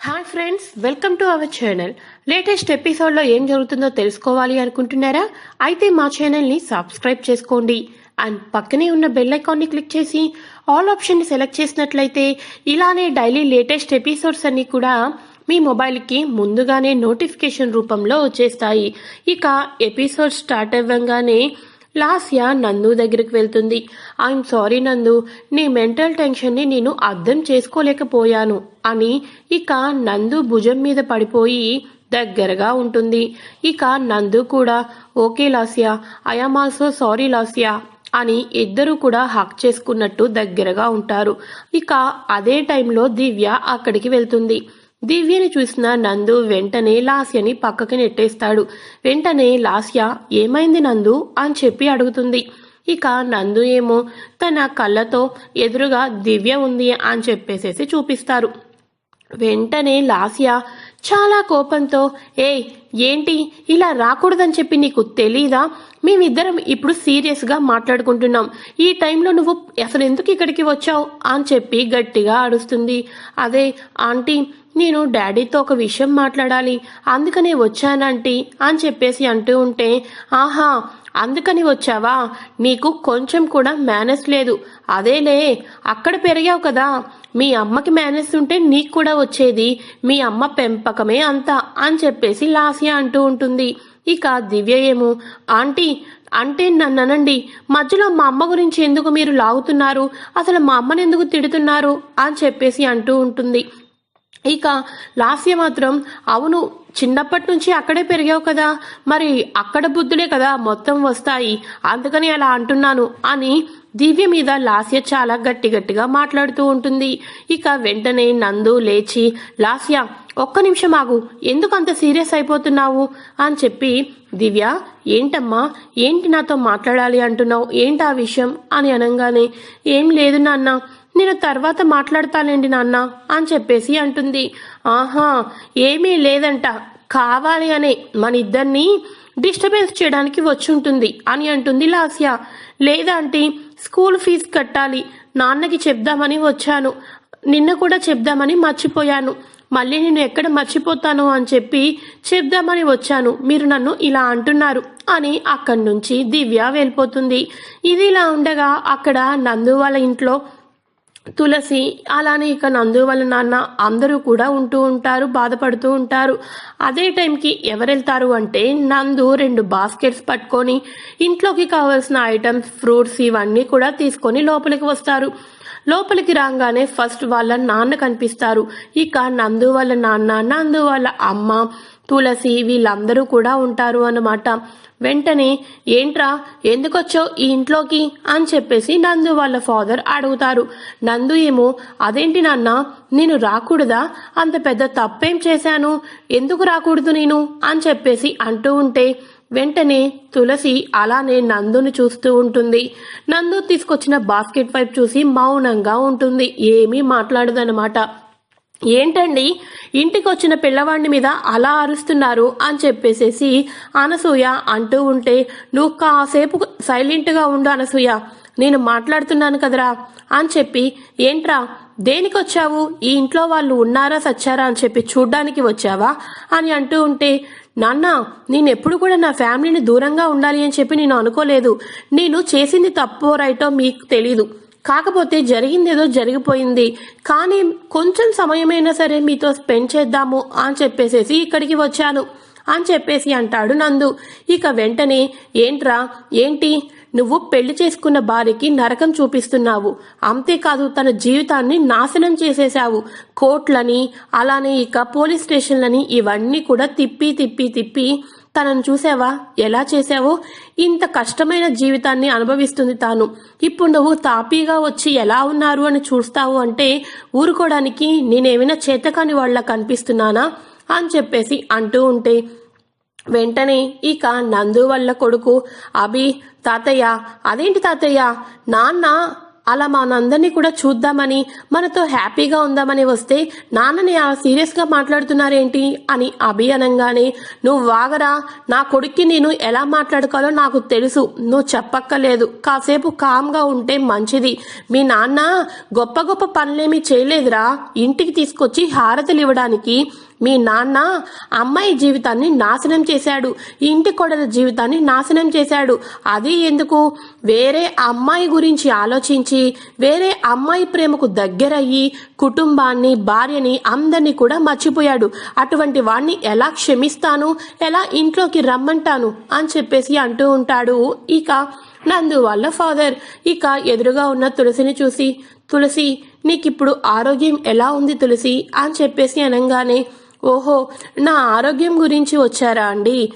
Hi friends welcome to our channel. Latest ఎపిసోడ్లో ఏం జరుగుతుందో తెలుసుకోవాలి అనుకుంటున్నారా? అయితే మా ఛానల్ని సబ్స్క్రైబ్ చేసుకోండి. అండ్ పక్కనే ఉన్న బెల్ ఐకాన్ని క్లిక్ చేసి ఆల్ ఆప్షన్ని సెలెక్ట్ చేసినట్లయితే ఇలానే డైలీ లేటెస్ట్ ఎపిసోడ్స్ అన్ని కూడా మీ మొబైల్కి ముందుగానే నోటిఫికేషన్ రూపంలో వచ్చేస్తాయి. ఇక ఎపిసోడ్ స్టార్ట్ అవ్వగానే లాస్య నందు దగ్గరికి వెళ్తుంది. ఐఎమ్ సారీ నందు నీ మెంటల్ టెన్షన్ని నేను అర్థం చేసుకోలేకపోయాను అని ఇక నందు భుజం మీద పడిపోయి దగ్గరగా ఉంటుంది. ఇక నందు కూడా okay Lasya I'm also sorry Lasya అని ఇద్దరు కూడా హక్ చేసుకున్నట్టు దగ్గరగా ఉంటారు. ఇక అదే టైంలో దివ్య అక్కడికి వెళ్తుంది. దివ్యని చూసిన నందు వెంటనే లాస్యని పక్కకి నెట్టేస్తాడు. వెంటనే లాస్య ఏమైంది నందు? అని చెప్పి అడుగుతుంది. ఇక నందు ఏమో తన కళ్ళతో ఎదురుగా దివ్య ఉంది అని చెప్పేసేసి చూపిస్తారు. వెంటనే లాస్య చాలా కోపంతో ఏ ఏంటి? ఇలా రాకూడదని చెప్పి నీకు తెలీదా? మేమిద్దరం ఇప్పుడు సీరియస్గా మాట్లాడుకుంటున్నాం. ఈ టైంలో నువ్వు అసలు ఎందుకు ఇక్కడికి వచ్చావు? అని చెప్పి గట్టిగా అడుస్తుంది అదే ఆంటీ నేను డాడీతో ఒక విషయం మాట్లాడాలి. అందుకనే వచ్చానంటీ అని చెప్పేసి అంటూ ఉంటే ఆహా అందుకని వచ్చావా? నీకు కొంచెం కూడా మేనేజ్ లేదు. అదేలే అక్కడ పెరిగావు కదా. మీ అమ్మకి మేనేజ్ ఉంటే నీకు కూడా వచ్చేది. మీ అమ్మ పెంపకమే అంతా అని చెప్పేసి లాసియా అంటూ ఉంటుంది. ఇక దివ్య ఏమో ఆంటీ అంటే నన్ననండి మధ్యలో మా అమ్మ గురించి ఎందుకు మీరు లాగుతున్నారు? అసలు మా అమ్మని ఎందుకు తిడుతున్నారు? అని చెప్పేసి అంటూ ఉంటుంది. ఇక లాస్య మాత్రం అవును చిన్నప్పటి నుంచి అక్కడే పెరిగావు కదా. మరి అక్కడ బుద్ధులే కదా మొత్తం వస్తాయి. అందుకని అలా అంటున్నాను అని దివ్య మీద లాస్య చాలా గట్టి గట్టిగా మాట్లాడుతూ ఉంటుంది. ఇక వెంటనే నందు లేచి లాస్య ఒక్క నిమిషం ఆగు. ఎందుకు అంత సీరియస్ అయిపోతున్నావు? అని చెప్పి దివ్య ఏంటమ్మా? ఏంటి నాతో మాట్లాడాలి అంటున్నావు? ఏంటి ఆ విషయం? అని అనగానే ఏం లేదు నాన్న. నేను తర్వాత మాట్లాడతానండి నాన్న. అని చెప్పేసి అంటుంది. ఆహా ఏమీ లేదంట. కావాలి అనే మన ఇద్దరిని డిస్టర్బెన్స్ చేయడానికి వచ్చి ఉంటుంది అని అంటుంది లాస్య. లేదా అంటే స్కూల్ ఫీజు కట్టాలి. నాన్నకి చెప్దామని వచ్చాను. నిన్న కూడా చెప్దామని మర్చిపోయాను. మళ్ళీ నేను ఎక్కడ మర్చిపోతాను అని చెప్పి చెప్దామని వచ్చాను. మీరు నన్ను ఇలా అంటున్నారు అని అక్కడి నుంచి దివ్య వెళ్ళిపోతుంది. ఇది ఇలా ఉండగా అక్కడ నందు వాళ్ళ ఇంట్లో తులసి అలానే ఇక నందు వాళ్ళ నాన్న అందరూ కూడా ఉంటూ ఉంటారు బాధపడుతూ ఉంటారు. అదే టైంకి ఎవరు వెళ్తారు అంటే నందు రెండు బాస్కెట్స్ పట్టుకొని ఇంట్లోకి కావాల్సిన ఐటమ్స్ ఫ్రూట్స్ ఇవన్నీ కూడా తీసుకొని లోపలికి వస్తారు. లోపలికి రాగానే ఫస్ట్ వాళ్ళ నాన్న కనిపిస్తారు. ఇక నందు వాళ్ళ నాన్న నందు వాళ్ళ అమ్మ తులసి వీళ్ళందరూ కూడా ఉంటారు అన్నమాట. వెంటనే ఏంట్రా ఎందుకొచ్చావు ఈ ఇంట్లోకి? అని చెప్పేసి నందు వాళ్ళ ఫాదర్ అడుగుతారు. నందు ఏమో అదేంటి నాన్న నేను రాకూడదా? అంత పెద్ద తప్పేం చేశాను? ఎందుకు రాకూడదు నేను? అని చెప్పేసి అంటూ ఉంటే వెంటనే తులసి అలానే నందుని చూస్తూ ఉంటుంది. నందు తీసుకొచ్చిన బాస్కెట్ వైపు చూసి మౌనంగా ఉంటుంది. ఏమీ మాట్లాడదనమాట ఏంటండి ఇంటికి వచ్చిన పిల్లవాడిని మీద అలా అరుస్తున్నారు అని చెప్పేసేసి అనసూయ అంటూ ఉంటే నువ్వు కాసేపు సైలెంట్గా ఉండు అనసూయ నేను మాట్లాడుతున్నాను కదరా అని చెప్పి ఏంట్రా దేనికి వచ్చావు ఈ ఇంట్లో వాళ్ళు ఉన్నారా సచ్చారా? అని చెప్పి చూడ్డానికి వచ్చావా? అని అంటూ ఉంటే నాన్న నేను ఎప్పుడు కూడా నా ఫ్యామిలీని దూరంగా ఉండాలి అని చెప్పి నేను అనుకోలేదు. నేను చేసింది తప్పో రైటో మీకు తెలీదు. కాకపోతే జరిగిందేదో జరిగిపోయింది. కానీ కొంచెం సమయమైనా సరే మీతో స్పెండ్ చేద్దాము అని చెప్పేసేసి ఇక్కడికి వచ్చాను. అని చెప్పేసి అంటాడు నందు. ఇక వెంటనే ఏంట్రా? ఏంటి? నువ్వు పెళ్ళి చేసుకున్న భార్యకి నరకం చూపిస్తున్నావు. అంతేకాదు తన జీవితాన్ని నాశనం చేసేశావు. కోర్టులని అలానే ఇక పోలీస్ స్టేషన్లని ఇవన్నీ కూడా తిప్పి తిప్పి తిప్పి తనను చూసావా? ఎలా చేశావో? ఇంత కష్టమైన జీవితాన్ని అనుభవిస్తుంది తాను. ఇప్పుడు నువ్వు తాపీగా వచ్చి ఎలా ఉన్నారు అని చూస్తావు అంటే ఊరుకోవడానికి నేనేమైనా చేతకాని వాళ్ళ కనిపిస్తున్నానా? అని చెప్పేసి అంటూ ఉంటే వెంటనే ఇక నందు వల్ల కొడుకు అభి తాతయ్య అదేంటి తాతయ్య? నాన్న అలా మనందరినీ కూడా చూద్దామని మనతో హ్యాపీగా ఉందామని వస్తే నాన్నని ఆ సీరియస్గా మాట్లాడుతున్నారేంటి అని అభి అనగానే నువ్వు వాగరా నా కొడుక్కి నేను ఎలా మాట్లాడుకోవాలో నాకు తెలుసు నువ్వు చెప్పక్కర్లేదు కాసేపు కామ్గా ఉంటే మంచిది. మీ నాన్న గొప్ప గొప్ప పనులేమీ చేయలేదురా ఇంటికి తీసుకొచ్చి హారతలు ఇవ్వడానికి మీ నాన్న అమ్మాయి జీవితాన్ని నాశనం చేశాడు. ఇంటి కొడల జీవితాన్ని నాశనం చేశాడు. అది ఎందుకు? వేరే అమ్మాయి గురించి ఆలోచించి వేరే అమ్మాయి ప్రేమకు దగ్గరయ్యి కుటుంబాన్ని భార్యని అందరినీ కూడా మర్చిపోయాడు. అటువంటి వాణ్ణి ఎలా క్షమిస్తాను? ఎలా ఇంట్లోకి రమ్మంటాను? అని చెప్పేసి అంటూ ఉంటాడు ఇక నందు వాళ్ళ ఫాదర్. ఇక ఎదురుగా ఉన్న తులసిని చూసి తులసి నీకిప్పుడు ఆరోగ్యం ఎలా ఉంది తులసి? అని చెప్పేసి అనగానే ఓహో నా ఆరోగ్యం గురించి వచ్చారా అండి?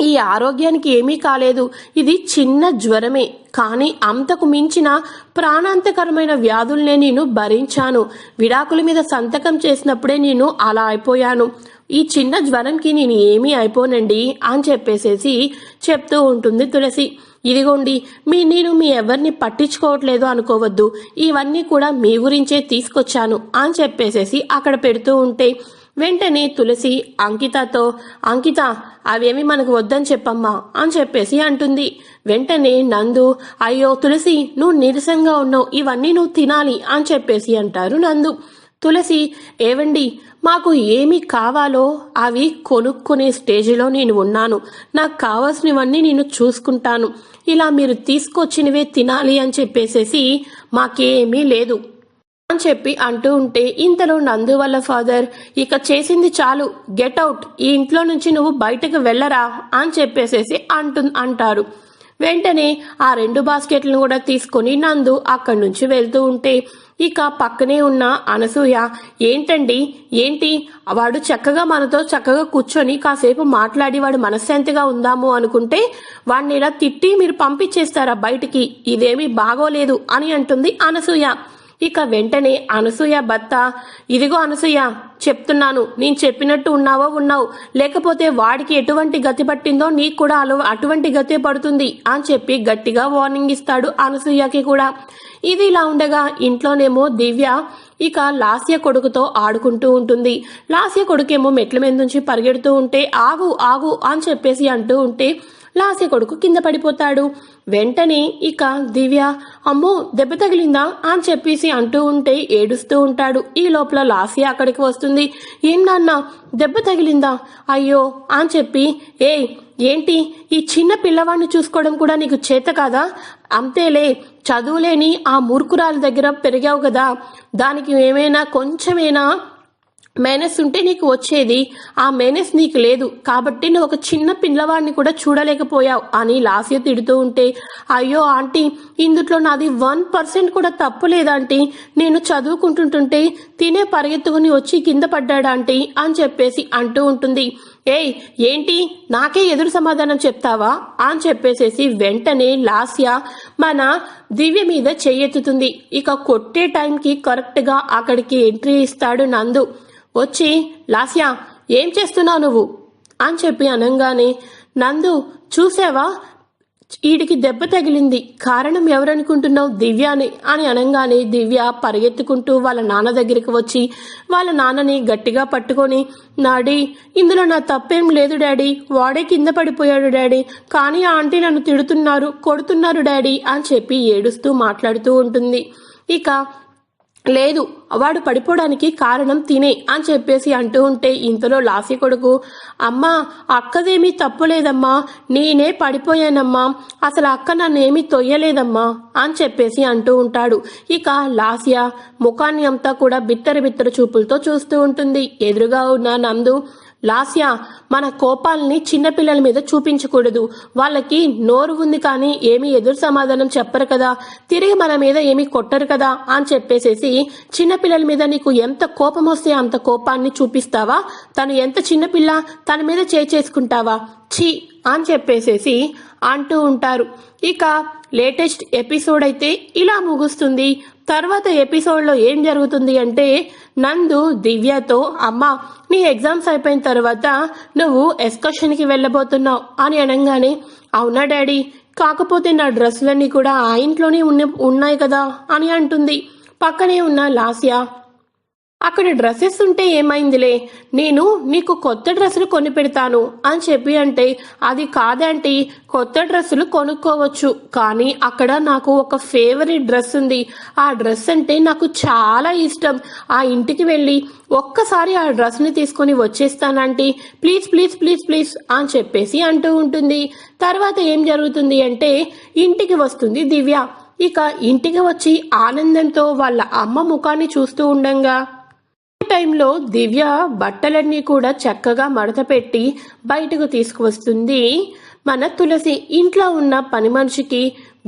ఈ ఆరోగ్యానికి ఏమీ కాలేదు. ఇది చిన్న జ్వరమే. కానీ అంతకు మించిన ప్రాణాంతకరమైన వ్యాధుల్నే నేను భరించాను. విడాకుల మీద సంతకం చేసినప్పుడే నేను అలా అయిపోయాను. ఈ చిన్న జ్వరంకి నేను ఏమీ అయిపోనండి అని చెప్పేసేసి చెప్తూ ఉంటుంది తులసి. ఇదిగోండి మీ నేను మీ ఎవరిని పట్టించుకోవట్లేదు అనుకోవద్దు. ఇవన్నీ కూడా మీ గురించే తీసుకొచ్చాను అని చెప్పేసేసి అక్కడ పెడుతూ ఉంటే వెంటనే తులసి అంకితతో అంకిత అవేమి మనకు వద్దని చెప్పమ్మా అని చెప్పేసి అంటుంది. వెంటనే నందు అయ్యో తులసి నువ్వు నీరసంగా ఉన్నావు ఇవన్నీ నువ్వు తినాలి అని చెప్పేసి అంటారు నందు. తులసి ఏవండి మాకు ఏమి కావాలో అవి కొనుక్కునే స్టేజ్లో నేను ఉన్నాను. నాకు కావాల్సినవన్నీ నేను చూసుకుంటాను. ఇలా మీరు తీసుకొచ్చినవే తినాలి అని చెప్పేసేసి మాకేమీ లేదు. అని చెప్పి అంటూ ఉంటే ఇంతలో నందు వల్ల ఫాదర్. ఇక చేసింది చాలు. Get out. ఈ ఇంట్లో నుంచి నువ్వు బయటకు వెళ్ళరా? అని చెప్పేసేసి అంటు అంటారు. వెంటనే ఆ రెండు బాస్కెట్లను కూడా తీసుకొని నందు అక్కడి నుంచి వెళ్తూ ఉంటే ఇక పక్కనే ఉన్న అనసూయ ఏంటండి? ఏంటి? వాడు చక్కగా మనతో చక్కగా కూర్చొని కాసేపు మాట్లాడి వాడు మనశ్శాంతిగా ఉందాము అనుకుంటే వాడిని ఇలా తిట్టి మీరు పంపించేస్తారా బయటికి? ఇదేమీ బాగోలేదు అని అంటుంది అనసూయ. ఇక వెంటనే అనసూయ భర్త ఇదిగో అనసూయ చెప్తున్నాను నేను చెప్పినట్టు ఉన్నావో ఉన్నావు లేకపోతే వాడికి ఎటువంటి గతి పట్టిందో నీకు కూడా అలు అటువంటి గతే పడుతుంది అని చెప్పి గట్టిగా వార్నింగ్ ఇస్తాడు అనసూయకి కూడా. ఇది ఇలా ఉండగా ఇంట్లోనేమో దివ్య ఇక లాస్య కొడుకుతో ఆడుకుంటూ ఉంటుంది. లాస్య కొడుకేమో మెట్ల మీద నుంచి పరిగెడుతూ ఉంటే ఆగు ఆగు అని చెప్పేసి అంటూ ఉంటే లాస్య కొడుకు కింద పడిపోతాడు. వెంటనే ఇక దివ్య అమ్మో దెబ్బ తగిలిందా? అని చెప్పేసి అంటూ ఉంటే ఏడుస్తూ ఉంటాడు. ఈ లోపల లాస్య అక్కడికి వస్తుంది. ఏం నాన్న దెబ్బ తగిలిందా? అయ్యో అని చెప్పి ఏ ఏంటి? ఈ చిన్న పిల్లవాడిని చూసుకోవడం కూడా నీకు చేత కాదా? అంతేలే చదువులేని ఆ మూర్ఖురాల దగ్గర పెరిగావు కదా. దానికి ఏమైనా కొంచెమైనా మేనస్ ఉంటే నీకు వచ్చేది. ఆ మేనస్ నీకు లేదు. కాబట్టి నువ్వు ఒక చిన్న పిల్లవాడిని కూడా చూడలేకపోయావు అని లాస్య తిడుతూ ఉంటే అయ్యో ఆంటీ ఇందుట్లో నాది వన్ పర్సెంట్ కూడా తప్పు లేదంటీ నేను చదువుకుంటుంటుంటే తినే పరిగెత్తుకుని వచ్చి కింద పడ్డాడు ఆంటీ అని చెప్పేసి అంటూ ఉంటుంది. ఏయ్ ఏంటి? నాకే ఎదురు సమాధానం చెప్తావా? అని చెప్పేసేసి వెంటనే లాస్య మన దివ్య మీద చెయ్యెత్తుతుంది. ఇక కొట్టే టైంకి కరెక్ట్గా అక్కడికి ఎంట్రీ ఇస్తాడు నందు. వచ్చి లాస్యా ఏం చేస్తున్నావు నువ్వు? అని చెప్పి అనగానే నందు చూసావా? వీడికి దెబ్బ తగిలింది. కారణం ఎవరనుకుంటున్నావు? దివ్య అని అని అనగానే దివ్య పరిగెత్తుకుంటూ వాళ్ళ నాన్న దగ్గరికి వచ్చి వాళ్ళ నాన్నని గట్టిగా పట్టుకొని నాడి ఇందులో నా తప్పేం లేదు డాడీ. వాడే కింద పడిపోయాడు డాడీ. కానీ ఆంటీ నన్ను తిడుతున్నారు కొడుతున్నారు డాడీ అని చెప్పి ఏడుస్తూ మాట్లాడుతూ ఉంటుంది. ఇక లేదు వాడు పడిపోవడానికి కారణం తినే అని చెప్పేసి అంటూ ఉంటే ఇంతలో లాసి కొడుకు అమ్మా అక్కదేమీ తప్పులేదమ్మా నేనే పడిపోయానమ్మా అసలు అక్క నన్నేమీ తొయ్యలేదమ్మా అని చెప్పేసి అంటూ ఉంటాడు. ఇక లాస్య ముఖాన్ని అంతా కూడా బిత్తర బిత్తర చూపులతో చూస్తూ ఉంటుంది. ఎదురుగా ఉన్న నందు లాస్య మన కోపాలని చిన్నపిల్లల మీద చూపించకూడదు. వాళ్ళకి నోరు ఉంది కానీ ఏమీ ఎదురు సమాధానం చెప్పరు కదా. తిరిగి మన మీద ఏమీ కొట్టరు కదా అని చెప్పేసేసి చిన్నపిల్లల మీద నీకు ఎంత కోపం వస్తే అంత కోపాన్ని చూపిస్తావా? తను ఎంత చిన్నపిల్ల తన మీద చేసుకుంటావా? ఛీ అని చెప్పేసేసి అంటూ ఉంటారు. ఇక లేటెస్ట్ ఎపిసోడ్ అయితే ఇలా ముగుస్తుంది. తర్వాత ఎపిసోడ్లో ఏం జరుగుతుంది అంటే నందు దివ్యతో అమ్మ నీ ఎగ్జామ్స్ అయిపోయిన తర్వాత నువ్వు ఎస్కర్షన్కి వెళ్ళబోతున్నావు అని అనగానే అవునా డాడీ? కాకపోతే నా డ్రెస్సులన్నీ కూడా ఆ ఇంట్లోనే ఉన్న ఉన్నాయి కదా అని అంటుంది. పక్కనే ఉన్న లాస్యా అక్కడ డ్రెస్సెస్ ఉంటే ఏమైందిలే? నేను నీకు కొత్త డ్రెస్సులు కొని పెడతాను అని చెప్పి అంటే అది కాదంటే కొత్త డ్రెస్సులు కొనుక్కోవచ్చు. కానీ అక్కడ నాకు ఒక ఫేవరెట్ డ్రెస్ ఉంది. ఆ డ్రెస్ అంటే నాకు చాలా ఇష్టం. ఆ ఇంటికి వెళ్ళి ఒక్కసారి ఆ డ్రెస్ని తీసుకొని వచ్చేస్తానంటే ప్లీజ్ ప్లీజ్ ప్లీజ్ ప్లీజ్ అని చెప్పేసి అంటూ ఉంటుంది. తర్వాత ఏం జరుగుతుంది అంటే ఇంటికి వస్తుంది దివ్య. ఇక ఇంటికి వచ్చి ఆనందంతో వాళ్ళ అమ్మ ముఖాన్ని చూస్తూ ఉండంగా. టైంలో దివ్య బట్టలన్నీ కూడా చక్కగా మడత పెట్టి బయటకు తీసుకువస్తుంది. మన తులసి ఇంట్లో ఉన్న పని మనిషికి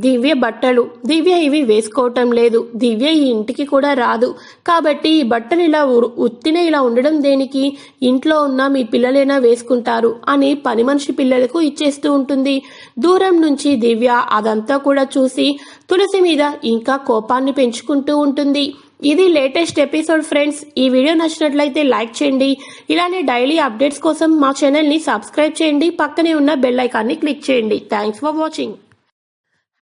దివ్య బట్టలు దివ్య ఇవి వేసుకోవటం లేదు. దివ్య ఈ ఇంటికి కూడా రాదు. కాబట్టి ఈ బట్టలు ఇలా ఉత్తిన ఇలా ఉండడం దేనికి? ఇంట్లో ఉన్న మీ పిల్లలైనా వేసుకుంటారు అని పని మనిషి పిల్లలకు ఇచ్చేస్తూ ఉంటుంది. దూరం నుంచి దివ్య అదంతా కూడా చూసి తులసి మీద ఇంకా కోపాన్ని పెంచుకుంటూ ఉంటుంది. ఇది లేటెస్ట్ ఎపిసోడ్ ఫ్రెండ్స్. ఈ వీడియో నచ్చినట్లయితే లైక్ చేయండి. ఇలానే డైలీ అప్డేట్స్ కోసం మా ఛానల్ని సబ్స్క్రైబ్ చేయండి. పక్కనే ఉన్న బెల్ ఐకాన్ని క్లిక్ చేయండి. Thanks for watching.